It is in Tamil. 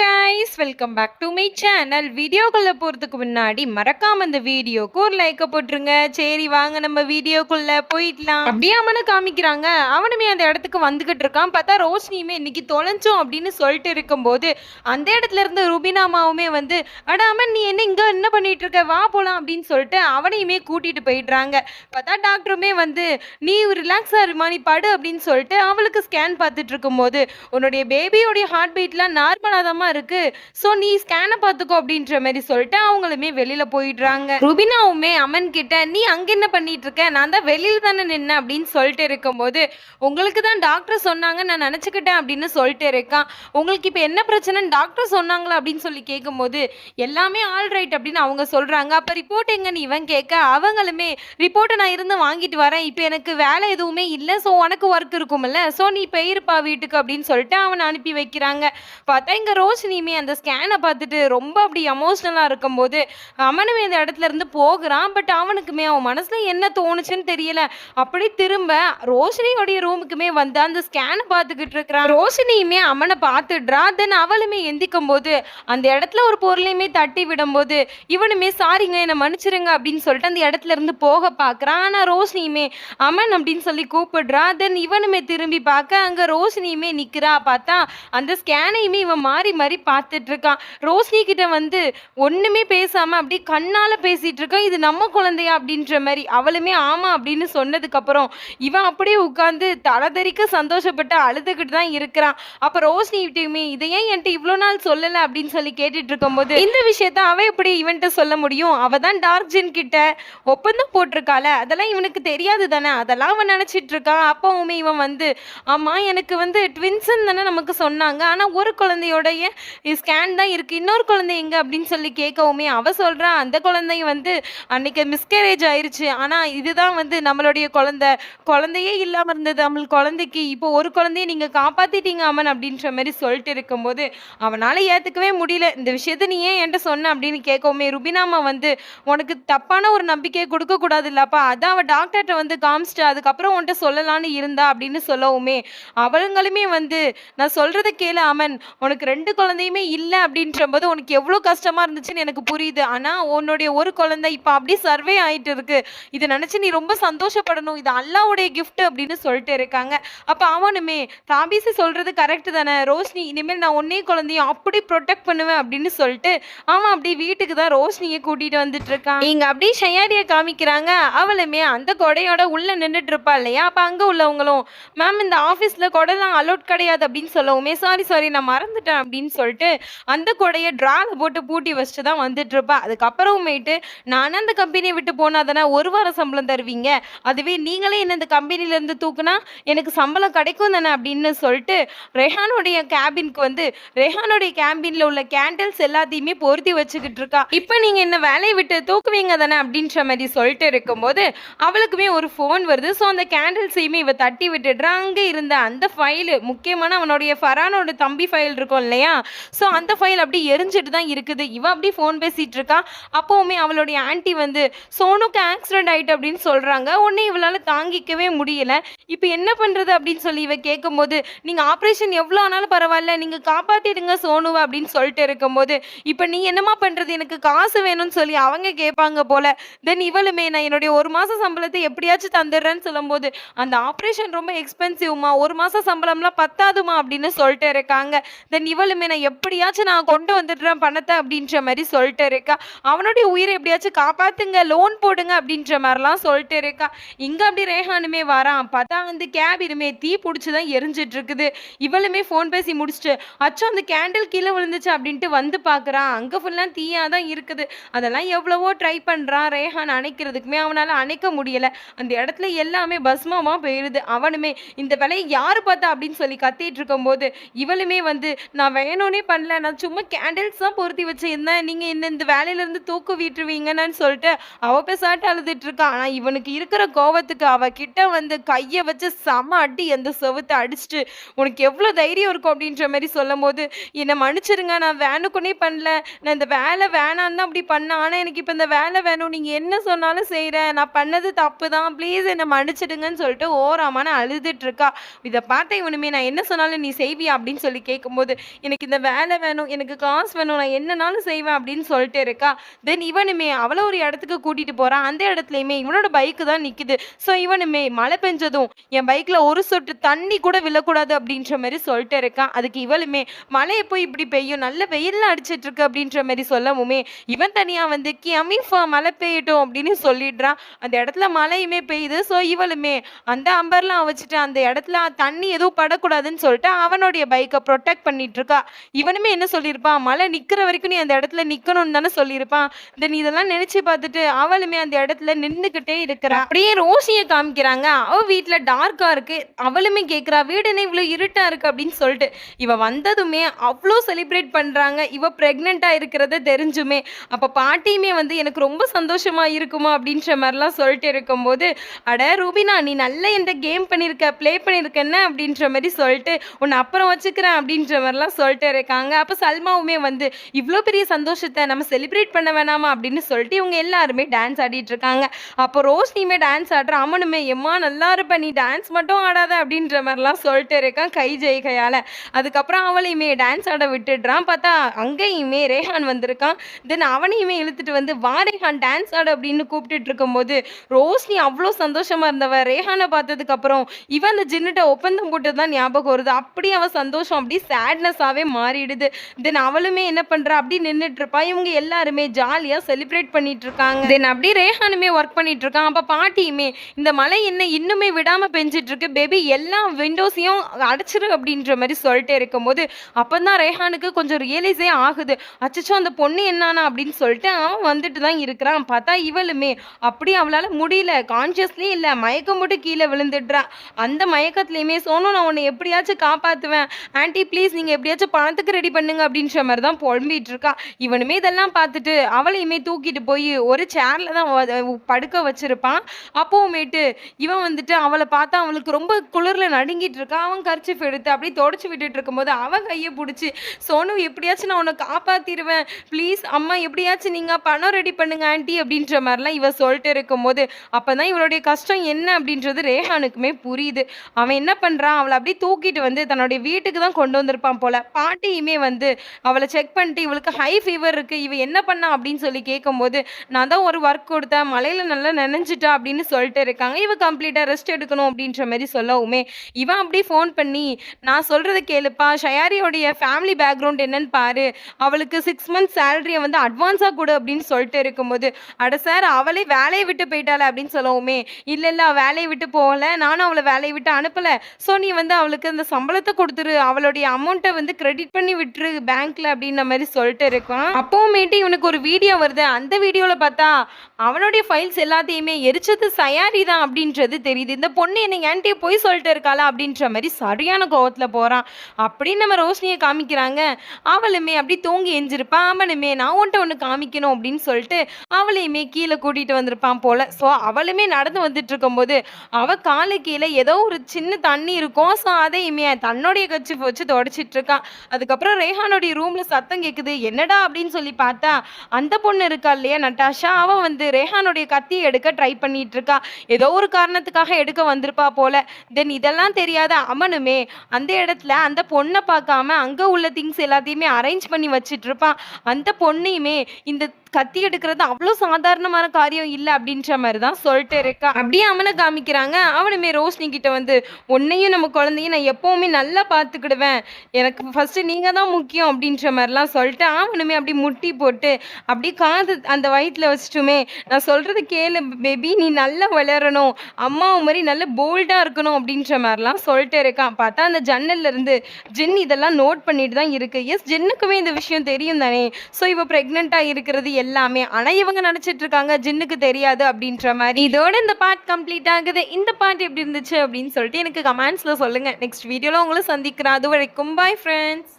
Guys welcome back to my channel வீடியோக்குள்ளே போகிறதுக்கு முன்னாடி மறக்காம இந்த வீடியோக்கு ஒரு லைக்கை போட்டுருங்க. சரி வாங்க நம்ம வீடியோக்குள்ளே போயிடலாம். அப்படியே அவனை காமிக்கிறாங்க. அவனுமே அந்த இடத்துக்கு வந்துக்கிட்டு இருக்கான். பார்த்தா ரோஷினியுமே இன்னைக்கு தொலைஞ்சோம் அப்படின்னு சொல்லிட்டு இருக்கும்போது அந்த இடத்துல இருந்து ரூபினாமாவுமே வந்து அட அமன் நீ என்ன இங்கே என்ன பண்ணிட்டு இருக்க? வா போலாம் அப்படின்னு சொல்லிட்டு அவனையுமே கூட்டிட்டு போயிடுறாங்க. பார்த்தா டாக்டருமே வந்து நீ ரிலாக்ஸாக இருமா நீ படு அப்படின்னு சொல்லிட்டு அவளுக்கு ஸ்கேன் பார்த்துட்டு இருக்கும்போது உன்னுடைய பேபியோடைய ஹார்ட் பீட்லாம் நார்மலாக தான் இருக்குது ஸோ நீ ஸ்கேனை பார்த்துக்கோ அப்படின்ற மாதிரி சொல்லிட்டு அவங்களுமே வெளியில் போயிடுறாங்க. ருபினாவுமே அமன் கிட்ட நீ அங்கே என்ன பண்ணிட்டு இருக்க? நான் தான் வெளியில் தானே நின்ன அப்படின்னு சொல்லிட்டு இருக்கும்போது உங்களுக்கு தான் டாக்டர் சொன்னாங்க நான் நினச்சிக்கிட்டேன் அப்படின்னு சொல்லிட்டு இருக்கான். உங்களுக்கு இப்போ என்ன பிரச்சனைன்னு டாக்டர் சொன்னாங்களா? அப்படின்னு சொல்லி கேட்கும்போது எல்லாமே ஆல் ரைட் அப்படின்னு அவங்க சொல்கிறாங்க அப்போ ரிப்போர்ட் எங்கன்னு இவன் கேட்க அவங்களுமே ரிப்போர்ட்டை நான் இருந்து வாங்கிட்டு வரேன். இப்போ எனக்கு வேலை எதுவுமே இல்லை. ஸோ உனக்கு ஒர்க் இருக்கும்ல. ஸோ நீ போயிருப்பா வீட்டுக்கு அப்படின்னு சொல்லிட்டு அவனை அனுப்பி வைக்கிறாங்க. பார்த்தா இங்கே ரோஷினியுமே அந்த ஸ்கேனை பார்த்துட்டு ரொம்ப அப்படி எமோஷ்னலாக இருக்கும்போது அவனுமே இந்த இடத்துல இருந்து போகிறான். பட் அவனுக்குமே அவன் மனசில் என்ன தோணுச்சுன்னு தெரியல. அப்படி திரும்ப ரோஷினியோடைய ரூமுக்குமே வந்து அந்த ஸ்கேனை பார்த்துக்கிட்டு இருக்கிறான். ரோஷினியுமே அவனை பார்த்துடுறா. தென் அவளுமே எந்திக்கும் போது அந்த இடத்துல ஒரு பொருளையுமே தட்டி விடும்போது இவனுமே சாரிங்க என்னை மன்னிச்சிருங்க அப்படின்னு சொல்லிட்டு அந்த இடத்துல இருந்து போக பார்க்குறான். ஆனால் ரோஷினியுமே அமன் அப்படின்னு சொல்லி கூப்பிடுறா. தென் இவனுமே திரும்பி பார்க்க அங்கே ரோஷினியுமே நிற்கிறா பார்த்தா அந்த ஸ்கேனையுமே இவன் மாறி மாதிரி பார்த்துட்டு இருக்கான் ரோஷினி கிட்ட வந்து ஒன்றுமே பேசாமல் அப்படியே கண்ணால் பேசிட்டு இருக்கான். இது நம்ம குழந்தையா? அப்படின்ற மாதிரி அவளுமே ஆமாம் அப்படின்னு சொன்னதுக்கப்புறம் இவன் அப்படியே உட்காந்து தளதறிக்க சந்தோஷப்பட்டு அழுதுகிட்டு தான் இருக்கிறான். அப்போ ரோஷினி கிட்டயுமே இதை ஏன் என்கிட்ட இவ்வளோ நாள் சொல்லலை? அப்படின்னு சொல்லி கேட்டுட்டு இருக்கும்போது இந்த விஷயத்த அவ எப்படி இவன்கிட்ட சொல்ல முடியும்? அவ தான் டார்க் ஜென் கிட்ட ஒப்பந்தம் போட்டிருக்கால அதெல்லாம் இவனுக்கு தெரியாது தானே? அதெல்லாம் அவன் நினச்சிட்டு இருக்கான் அப்பவுமே இவன் வந்து ஆமாம் எனக்கு வந்து ட்வின்ஸுன்னு தானே நமக்கு சொன்னாங்க. ஆனால் ஒரு குழந்தையோடைய ஸ்கேன் தான் இருக்குது இன்னொரு குழந்தை எங்கே அப்படின்னு சொல்லி கேட்கவுமே அவள் சொல்கிறா அந்த குழந்தையும் வந்து அன்றைக்கி மிஸ்கேரேஜ் ஆயிடுச்சு ஆனால் இதுதான் வந்து நம்மளுடைய குழந்தை. குழந்தையே இல்லாமல் இருந்தது. நம்மளுக்கு குழந்தைக்கு இப்போ ஒரு குழந்தைய நீங்கள் காப்பாற்றிட்டீங்க அம்மன் அப்படின்ற மாதிரி சொல்லிட்டு இருக்கும்போது அவனால் ஏற்றுக்கவே முடியல. இந்த விஷயத்த நீ ஏன் என்கிட்ட சொன்ன அப்படின்னு கேட்கவுமே ருபினாமா வந்து உனக்கு தப்பான ஒரு நம்பிக்கையை கொடுக்கக்கூடாது இல்லப்பா அதான் அவள் டாக்டர்கிட்ட வந்து காமிச்சிட்டு. அதுக்கப்புறம் உன்கிட்ட சொல்லலான்னு இருந்தா அப்படின்னு சொல்லவுமே அவளுங்களுமே வந்து நான் சொல்கிறத கேளு அமன். உனக்கு ரெண்டு குழந்தையுமே இல்லை அப்படின்ற போது உனக்கு எவ்வளோ கஷ்டமாக இருந்துச்சுன்னு எனக்கு புரியுது. ஆனால் உன்னுடைய ஒரு குழந்தை இப்போ அப்படியே சர்வே ஆயிட்டு இருக்கு. இதை நினச்சி நீ ரொம்ப சந்தோஷப்படணும். இது அல்லாவுடைய கிஃப்ட் அப்படின்னு சொல்லிட்டு இருக்காங்க. அப்போ அவனுமே தாபிசி சொல்கிறது கரெக்டு தானே. ரோஷினி இனிமேல் நான் ஒன்னே குழந்தையும் அப்படி ப்ரொடெக்ட் பண்ணுவேன் அப்படின்னு சொல்லிட்டு அவன் அப்படி வீட்டுக்கு தான் ரோஷினியை கூட்டிகிட்டு வந்துட்டு இருக்கான். இங்கே அப்படியே ஷையாரியை காமிக்கிறாங்க. அவளுமே அந்த கொடையோட உள்ளே நின்றுட்டு இருப்பா இல்லையா? அப்போ அங்கே உள்ளவங்களும் மேம் இந்த ஆஃபீஸில் கொடைலாம் அலோட் கிடையாது அப்படின்னு சொல்லவுமே சாரி சாரி நான் மறந்துட்டேன் அப்படின்னு சொல்லிட்டு அந்த கொடையை ட்ராவில் போட்டு பூட்டி வச்சுட்டு தான் வந்துட்டு இருப்பேன் அதுக்கப்புறமேட்டு நான் அந்த கம்பெனியை விட்டு போனால் தானே ஒரு வாரம் சம்பளம் தருவீங்க? அதுவே நீங்களே என்ன இந்த கம்பெனிலேருந்து தூக்குனா எனக்கு சம்பளம் கிடைக்கும் தானே? அப்படின்னு சொல்லிட்டு ரெஹானுடைய கேபினுக்கு வந்து ரெஹானுடைய கேபினில் உள்ள கேண்டில்ஸ் எல்லாத்தையுமே பொருத்தி வச்சுக்கிட்டு இருக்கா. இப்போ நீங்கள் என்ன வேலையை விட்டு தூக்குவீங்க தானே? அப்படின்ற மாதிரி சொல்லிட்டு இருக்கும்போது அவளுக்குமே ஒரு ஃபோன் வருது. ஸோ அந்த கேண்டில்ஸையுமே இவ தட்டி விட்டுடுறா. அங்கே இருந்த அந்த ஃபைலு முக்கியமான அவனுடைய ஃபரானோட தம்பி ஃபைல் இருக்கும் இல்லையா? ஸோ அந்த ஃபைல் அப்படி எரிஞ்சிட்டு தான் இருக்குது. இவன் அப்படி ஃபோன் பேசிகிட்டு இருக்கா. அப்போவுமே அவளுடைய ஆன்ட்டி வந்து சோனுக்கு ஆக்சிடென்ட் ஆயிட்டு அப்படின்னு சொல்கிறாங்க உடனே இவளால் தாங்கிக்கவே முடியல. இப்போ என்ன பண்ணுறது அப்படின்னு சொல்லி இவ கேட்கும்போது நீங்கள் ஆப்ரேஷன் எவ்வளோ ஆனாலும் பரவாயில்ல. நீங்கள் காப்பாற்றிடுங்க சோனுவை அப்படின்னு சொல்லிட்டு இருக்கும்போது இப்போ நீ என்னம்மா பண்ணுறது எனக்கு காசு வேணும்னு சொல்லி அவங்க கேட்பாங்க போல. தென் இவளுமே நான் என்னுடைய ஒரு மாதம் சம்பளத்தை எப்படியாச்சும் தந்துடுறேன்னு சொல்லும்போது அந்த ஆப்ரேஷன் ரொம்ப எக்ஸ்பென்சிவ்மா ஒரு மாதம் சம்பளம்லாம் பத்தாதுமா அப்படின்னு சொல்லிட்டு இருக்காங்க. தென் இவளுமே நான் எப்படியாச்சும் நான் கொண்டு வந்துடுறேன் பணத்தை அப்படின்ற மாதிரி சொல்லிட்டு இருக்கா. அவனுடைய உயிரை எப்படியாச்சும் காப்பாத்துங்க லோன் போடுங்க அப்படின்ற மாதிரிலாம் சொல்லிட்டு இருக்கா. இங்கே அப்படி ரேஹானுமே வரான். பார்த்தா வந்து கேபினுமே தீ பிடிச்சி தான் எரிஞ்சிட்டு இருக்குது. இவளுமே ஃபோன் பேசி முடிச்சுட்டு அச்சோ அந்த கேண்டில் கீழே விழுந்துச்சு அப்படின்ட்டு வந்து பார்க்குறான் அங்கே ஃபுல்லாக தீயாக தான் இருக்குது. அதெல்லாம் எவ்வளவோ ட்ரை பண்ணுறான் ரேஹான் அணைக்கிறதுக்குமே. அவனால் அணைக்க முடியலை. அந்த இடத்துல எல்லாமே பஸ்மமாக போயிடுது அவனுமே இந்த வேலையை யார் பார்த்தா அப்படின்னு சொல்லி கத்திட்டு இருக்கும்போது இவளுமே வந்து நான் வேணும்னே பண்ணல. நான் சும்மா கேண்டில்ஸ் தான் பொருத்தி வச்சிருந்தேன். நீங்கள் என்ன இந்த வேலையிலேருந்து தூக்கு விட்டுருவீங்கன்னு சொல்லிட்டு அவள் பேசாட்டு அழுதுட்டு இருக்கான் ஆனால் இவனுக்கு இருக்கிற கோவத்துக்கு அவ கிட்ட வந்து கையை வச்சு செம அடி அந்த செவத்தை அடிச்சுட்டு உனக்கு எவ்வளோ தைரியம் இருக்கும்? அப்படின்ற மாதிரி சொல்லும் போது என்னை மன்னிச்சிருங்க. நான் வேணுக்குன்னே பண்ணல. நான் இந்த வேலை வேணான்னு தான் அப்படி பண்ணேன். ஆனால் எனக்கு இப்போ இந்த வேலை வேணும். நீங்கள் என்ன சொன்னாலும் செய்கிறேன் நான் பண்ணது தப்பு தான். ப்ளீஸ் என்னை மன்னிச்சிடுங்கன்னு சொல்லிட்டு ஓராமான அழுதுட்டு இருக்கா. இதை பார்த்த இவனுமே நான் என்ன சொன்னாலும் நீ செய்வியா? அப்படின்னு சொல்லி கேட்கும்போது எனக்கு இந்த வேலை வேணும் எனக்கு காசு வேணும் நான் என்னனாலும் செய்வேன் அப்படின்னு சொல்லிட்டு இருக்கா. தென் இவனுமே அவளை ஒரு இடத்துக்கு கூட்டிட்டு போறான் அந்த இடத்துலயுமே இவனோட பைக்கு தான் நிக்குது. ஸோ இவனுமே மழை பெஞ்சதும் என் பைக்ல ஒரு சொட்டு தண்ணி கூட விழக்கூடாது அப்படின்ற மாதிரி சொல்லிட்டு இருக்கான் அதுக்கு இவளுமே மழையை போய் இப்படி பெய்யும் நல்ல வெயிலில் அடிச்சிட்டு இருக்கு அப்படின்ற மாதிரி சொல்லவுமே இவன் தனியா வந்து கியமிஃபா மழை பெய்யட்டும் அப்படின்னு சொல்லிடுறான் அந்த இடத்துல மழையுமே பெய்யுது. ஸோ இவளுமே அந்த அம்பர்லாம் வச்சுட்டு அந்த இடத்துல தண்ணி எதுவும் படக்கூடாதுன்னு சொல்லிட்டு அவனுடைய பைக்கை ப்ரொடெக்ட் பண்ணிட்டு இருக்கா. இவனுமே என்ன சொல்லியிருப்பான்? மழை நிக்கிற வரைக்கும் நீ அந்த இடத்துல நிக்கணும்னு தானே சொல்லியிருப்பான். தென் இதெல்லாம் நினைச்சு பார்த்துட்டு அவளுமே அந்த இடத்துல நின்றுக்கிட்டே இருக்கிறா. அப்படியே ரோசியை காமிக்கிறாங்க. அவ வீட்டில் டார்க்காக இருக்கு. அவளுமே கேட்குறா வீடு என்ன இருட்டாக இருக்கு? அப்படின்னு சொல்லிட்டு. இவ வந்ததுமே அவ்வளோ செலிப்ரேட் பண்றாங்க. இவ ப்ரெக்னெண்ட்டாக இருக்கிறத தெரிஞ்சுமே. அப்போ பாட்டியுமே வந்து எனக்கு ரொம்ப சந்தோஷமா இருக்குமா? அப்படின்ற மாதிரிலாம் சொல்லிட்டு இருக்கும்போது அட ரூபினா நீ நல்ல எந்த கேம் பண்ணியிருக்க ப்ளே பண்ணியிருக்கேன்னு அப்படின்ற மாதிரி சொல்லிட்டு உன்னை அப்புறம் வச்சுக்கிறேன். அப்படின்ற மாதிரிலாம் சொல்லிட்டு இருக்காங்க. அப்போ சல்மாவுமே வந்து இவ்வளோ பெரிய சந்தோஷத்தை நம்ம செலிப்ரேட் பண்ண வேணாமா? அப்படின்னு சொல்லிட்டு இவங்க எல்லாருமே டான்ஸ் ஆடிட்டு இருக்காங்க. அப்போ ரோஷினியுமே டான்ஸ் ஆடுற அவனுமே எம்மா நல்லா இருப்ப நீ டான்ஸ் மட்டும் ஆடாத அப்படின்ற மாதிரிலாம் சொல்லிட்டு இருக்கான் கை ஜெய்கையால். அதுக்கப்புறம் அவளையுமே டான்ஸ் ஆட விட்டுடுறான். பார்த்தா அங்கேயுமே ரேஹான் வந்திருக்கான். தென் அவனையுமே இழுத்துட்டு வந்து வா ரேஹான் டான்ஸ் ஆடு அப்படின்னு கூப்பிட்டுட்டு இருக்கும்போது ரோஷினி அவ்வளோ சந்தோஷமா இருந்தவ. ரேஹானை பார்த்ததுக்கு அப்புறம் இவன் அந்த ஜின்னுட்ட ஒப்பந்தம் போட்டு தான் ஞாபகம் வருது. அப்படி அவன் சந்தோஷம் அப்படி சேட்னஸாகவே மாறிடுது. தென் அவளுமே என்ன பண்றா? அப்படி நின்றுட்டு இருப்பா இவங்க எல்லாருமே ஜாலியா செலிப்ரேட் பண்ணிட்டு இருக்காங்க தென் அப்படியே ரேஹானுமே ஒர்க் பண்ணிட்டு இருக்கான் அப்ப பாட்டியுமே இந்த மழை என்ன இன்னுமே விடாம பெஞ்சிட்டு இருக்கு பேபி எல்லா விண்டோஸையும் அடைச்சிரு அப்படின்ற மாதிரி சொல்லிட்டே இருக்கும்போது அப்பதான் ரேஹானுக்கு கொஞ்சம் ரியலைஸே ஆகுது. அச்சச்சோ அந்த பொண்ணு என்னானா அப்படின்னு சொல்லிட்டு அவன் வந்துட்டு தான் இருக்கிறான். பார்த்தா இவளுமே அப்படி அவளால முடியல. கான்சியஸ்லயே இல்ல மயக்கம் போட்டு கீழே விழுந்துடுறா. அந்த மயக்கத்துலயுமே சோனு நான் உன்னை எப்படியாச்சும் காப்பாத்துவேன். ஆன்ட்டி ப்ளீஸ் நீங்க எப்படியாச்சும் பணத்துக்கு ரெடி பண்ணுங்க அப்படின்ற மாதிரி தான் புலம்பிட்டு இருக்கா. இவனுமே இதெல்லாம் பார்த்துட்டு அவளையுமே தூக்கிட்டு போய் ஒரு சேர்ல தான் படுக்க வச்சிருப்பான். அப்போவுமேட்டு இவன் வந்துட்டு அவளை பார்த்தா அவளுக்கு ரொம்ப குளிர்ல நடுங்கிட்டு இருக்கா. அவன் கர்ச்சிஃப் எடுத்து அப்படியே தொடச்சி விட்டுட்டு இருக்கும்போது அவன் கையை பிடிச்சி சோனு எப்படியாச்சும் நான் உன்னை காப்பாத்திடுவேன் ப்ளீஸ் அம்மா எப்படியாச்சும் நீங்க பணம் ரெடி பண்ணுங்க ஆன்ட்டி அப்படின்ற மாதிரிலாம் இவன் சொல்லிட்டு இருக்கும்போது அப்பதான் இவளுடைய கஷ்டம் என்ன அப்படின்றது ரேஹானுக்குமே புரியுது. அவன் என்ன பண்றான்? அவளை அப்படியே தூக்கிட்டு வந்து தன்னுடைய வீட்டுக்கு தான் கொண்டு வந்திருப்பான் போல. பாட்டியுமே வந்து அவளை செக் பண்ணிட்டு இவளுக்கு ஹை ஃபீவர் இருக்குது இவ என்ன பண்ணா? அப்படின்னு சொல்லி கேட்கும்போது நான் தான் ஒரு ஒர்க் கொடுத்தேன் மலையில் நல்லா நினைஞ்சிட்டா அப்படின்னு சொல்லிட்டு இருக்காங்க. இவ கம்ப்ளீட்டாக ரெஸ்ட் எடுக்கணும் அப்படின்ற மாதிரி சொல்லவுமே இவன் அப்படியே ஃபோன் பண்ணி நான் சொல்கிறத கேளுப்பா ஷயாரியோடைய ஃபேமிலி பேக்ரவுண்ட் என்னன்னு பாரு. அவளுக்கு சிக்ஸ் மந்த்ஸ் சேலரியை வந்து அட்வான்ஸாக கொடு அப்படின்னு சொல்லிட்டு இருக்கும்போது அட சார் அவளே வேலையை விட்டு போயிட்டாளே அப்படின்னு சொல்லவுமே இல்லை இல்லை அவள் வேலையை விட்டு போகல. நானும் அவளை வேலையை விட்டு அனுப்பலை. ஸோ நீ வந்து அவளுக்கு அந்த சம்பளத்தை கொடுத்துரு. அவளுடைய அமௌண்ட்டை வந்து கிரெடிட் பண்ணி விட்டுரு பேங்க்ல அப்படின்ற மாதிரி சொல்லிட்டு இருக்கான். அப்போவுமேட்டு இவனுக்கு ஒரு வீடியோ வருது. அந்த வீடியோவில் பார்த்தா அவனுடைய ஃபைல்ஸ் எல்லாத்தையுமே எரிச்சது சயாரி தான் அப்படின்றது தெரியுது. இந்த பொண்ணு என்னை ஏன்ட்டே போய் சொல்லிட்டு இருக்காளா அப்படின்ற மாதிரி சரியான கோவத்தில் போகிறான் அப்படின்னு நம்ம ரோஷினியை காமிக்கிறாங்க. அவளுமே அப்படி தூங்கி எஞ்சிருப்பான் அவனுமே நான் உன்ட்ட ஒன்று காமிக்கணும் அப்படின்னு சொல்லிட்டு அவளையுமே கீழே கூட்டிகிட்டு வந்திருப்பான் போல. ஸோ அவளுமே நடந்து வந்துட்டு இருக்கும்போது அவள் காலு கீழே ஏதோ ஒரு சின்ன தண்ணி இருக்கும். ஸோ அதையுமே தன்னுடைய கட்சி வச்சு தொடச்சிட்டு இருக்கான் அதுக்கப்புறம் ரேஹானுடைய ரூம்ல சத்தம் கேட்குது என்னடா? அப்படின்னு சொல்லி பார்த்தா அந்த பொண்ணு இருக்கா இல்லையா நட்டாஷா? அவ வந்து ரேஹானுடைய கத்தியை எடுக்க ட்ரை பண்ணிட்டு இருக்கா ஏதோ ஒரு காரணத்துக்காக எடுக்க வந்திருப்பா போல. தென் இதெல்லாம் தெரியாத அமனுமே அந்த இடத்துல அந்த பொண்ணை பார்க்காம அங்க உள்ள திங்ஸ் எல்லாத்தையுமே அரேஞ்ச் பண்ணி வச்சிட்டு இருப்பான் அந்த பொண்ணையுமே இந்த கத்தி எடுக்கிறது அவ்வளோ சாதாரணமான காரியம் இல்லை அப்படின்ற மாதிரி தான் சொல்லிட்டு இருக்கா. அப்படியே அவனை காமிக்கிறாங்க. அவனுமே ரோஷினி கிட்ட வந்து உன்னையும் நம்ம குழந்தையும் நான் எப்பவுமே நல்லா பார்த்துக்கிடுவேன். எனக்கு ஃபர்ஸ்ட் நீங்க தான் முக்கியம் அப்படின்ற மாதிரிலாம் சொல்லிட்டு அவனுமே அப்படி முட்டி போட்டு அப்படியே காது அந்த வயிற்றுல வச்சுட்டுமே நான் சொல்றது கேளு பேபி நீ நல்லா வளரணும். அம்மாவு மாதிரி நல்ல போல்டா இருக்கணும் அப்படின்ற மாதிரிலாம் சொல்லிட்டு இருக்கான் பார்த்தா அந்த ஜன்னல்ல இருந்து ஜென் இதெல்லாம் நோட் பண்ணிட்டு தான் இருக்கு. எஸ் ஜென்னுக்குமே இந்த விஷயம் தெரியும் தானே. ஸோ இவ ப்ரெக்னெண்ட்டாக இருக்கிறது எல்லாமே ஆனால் இவங்க நினச்சிட்டு இருக்காங்க ஜின்னுக்கு தெரியாது அப்படின்ற மாதிரி. இதோட இந்த பார்ட் கம்ப்ளீட் ஆகுது. இந்த பார்ட் எப்படி இருந்துச்சு அப்படின்னு சொல்லிட்டு எனக்கு கமெண்ட்ஸில் சொல்லுங்கள் நெக்ஸ்ட் வீடியோவில் உங்களை சந்திக்கிறேன். அது வரைக்கும் பாய் ஃப்ரெண்ட்ஸ்